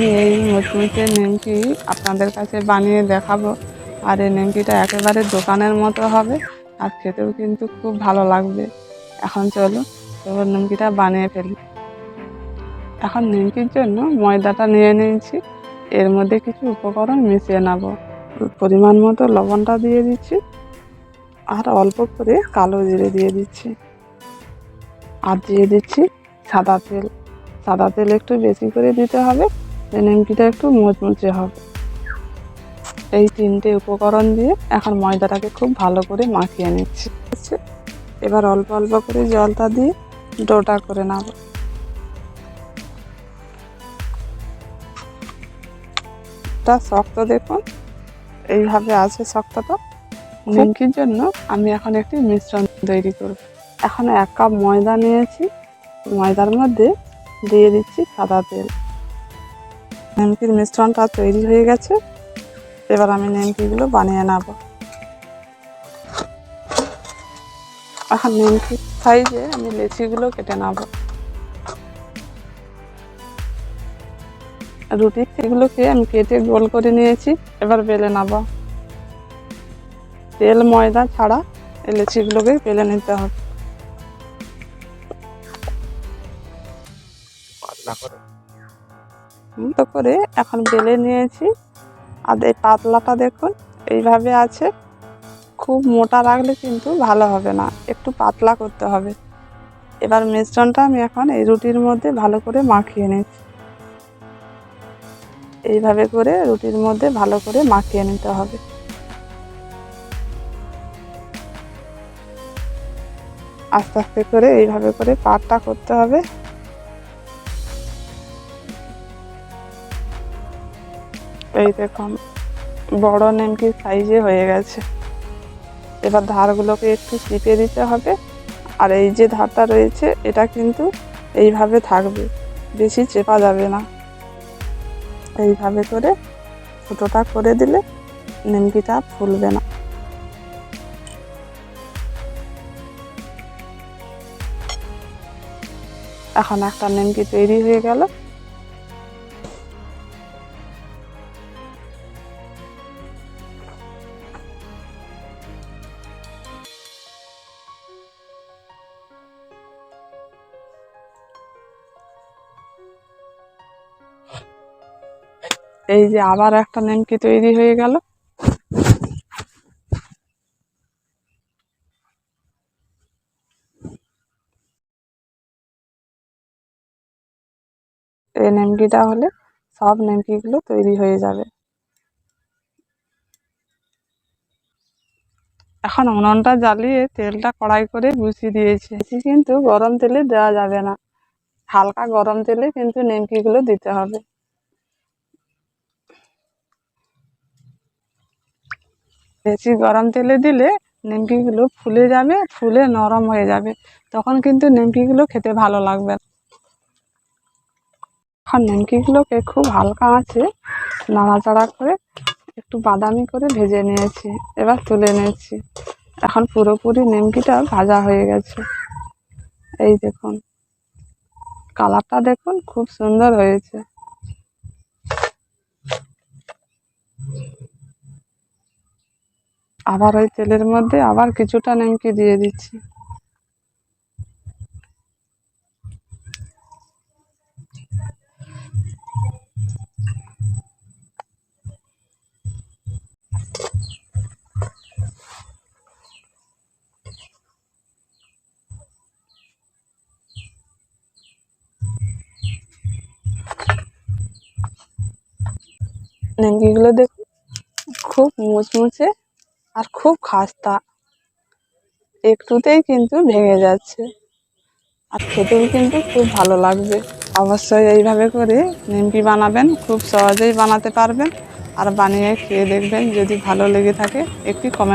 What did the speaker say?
আমি এই মুচমুচে নিমকি আপনাদের কাছে বানিয়ে দেখাবো। আর এই নিমকিটা একেবারে দোকানের মতো হবে, আর খেতেও কিন্তু খুব ভালো লাগবে। এখন চলো এবার নিমকিটা বানিয়ে ফেলি। এখন নিমকির জন্য ময়দাটা নিয়ে নিয়েছি। এর মধ্যে কিছু উপকরণ মিশিয়ে নেব। পরিমাণ মতো লবণটা দিয়ে দিচ্ছি, আর অল্প করে কালো জিরে দিয়ে দিচ্ছি। আর দিয়ে দিচ্ছি সাদা তেল। সাদা তেল একটু বেশি করে দিতে হবে। নিমকিটা একটু মুচমুচে হবে। এই তিনটে উপকরণ দিয়ে এখন ময়দাটাকে খুব ভালো করে মাখিয়ে নিচ্ছি। এবার অল্প অল্প করে জলটা দিয়ে ডোটা করে নেব। তা শক্ত দেখুন, এইভাবে আছে শক্তটা। নিমকির জন্য আমি এখন একটি মিশ্রণ তৈরি করব। এখন এক কাপ ময়দা নিয়েছি। ময়দার মধ্যে দিয়ে দিচ্ছি সাদা তেল। নিমকির মিশ্রণটা তৈরি হয়ে গেছে। এবার আমি নিমকিগুলো বানিয়ে নেব। এখন নিমকি সাইজে আমি লেচিগুলো কেটে নেব। রুটি সেগুলোকে আমি কেটে গোল করে নিয়েছি, এবার বেলে নেব। তেল, ময়দা ছাড়া এই লেচিগুলোকে বেলে নিতে হবে। করে। তো করে এখন বেলে নিয়েছি। আর এই পাতলাটা দেখুন, এইভাবে আছে। খুব মোটা রাখলে কিন্তু ভালো হবে না, একটু পাতলা করতে হবে। এবার মিশ্রণটা আমি এখন এই রুটির মধ্যে ভালো করে মাখিয়ে নিচ্ছি। এইভাবে করে রুটির মধ্যে ভালো করে মাখিয়ে নিতে হবে। আস্তে আস্তে করে এইভাবে করে পাটটা করতে হবে। এই দেখুন, বড় নেমকির সাইজে হয়ে গেছে। এবার ধারগুলোকে একটু চিপে দিতে হবে। আর এই যে ধারটা রয়েছে, এটা কিন্তু এইভাবে থাকবে, বেশি চেপা যাবে না। এইভাবে করে ছোটোটা করে দিলে নিমকিটা ফুলবে না। এখন একটা নিমকি তৈরি হয়ে গেল। এই যে আবার একটা নেমকি তৈরি হয়ে গেল। এই নেমকিটা হলে সব নিমকিগুলো তৈরি হয়ে যাবে। এখন উনুনটা জ্বালিয়ে তেলটা কড়াই করে বসিয়ে দিয়েছি। কিন্তু গরম তেলে দেওয়া যাবে না। হালকা গরম তেলে কিন্তু নিমকিগুলো দিতে হবে। বেশি গরম তেলে দিলে নিমকিগুলো ফুলে যাবে, ফুলে নরম হয়ে যাবে। তখন কিন্তু নিমকিগুলো খেতে ভালো লাগবে এখন নিমকিগুলোকে খুব হালকা আছে নাড়াচাড়া করে একটু বাদামি করে ভেজে নিয়েছি, এবার তুলে নিয়েছি। এখন পুরোপুরি নিমকিটা ভাজা হয়ে গেছে। এই দেখুন, কালারটা দেখুন, খুব সুন্দর হয়েছে। আবার ওই তেলের মধ্যে আবার কিছুটা নিমকি দিয়ে দিচ্ছি। নিমকিগুলো দেখুন খুব মুচমুচে আর খুব খাস্তা। একটুতেই কিন্তু ভেঙে যাচ্ছে। আর খেতেও কিন্তু খুব ভালো লাগবে। অবশ্যই এইভাবে করে নিমকি বানাবেন, খুব সহজেই বানাতে পারবেন। আর বানিয়ে খেয়ে দেখবেন যদি ভালো লেগে থাকে, একটি কমেন্ট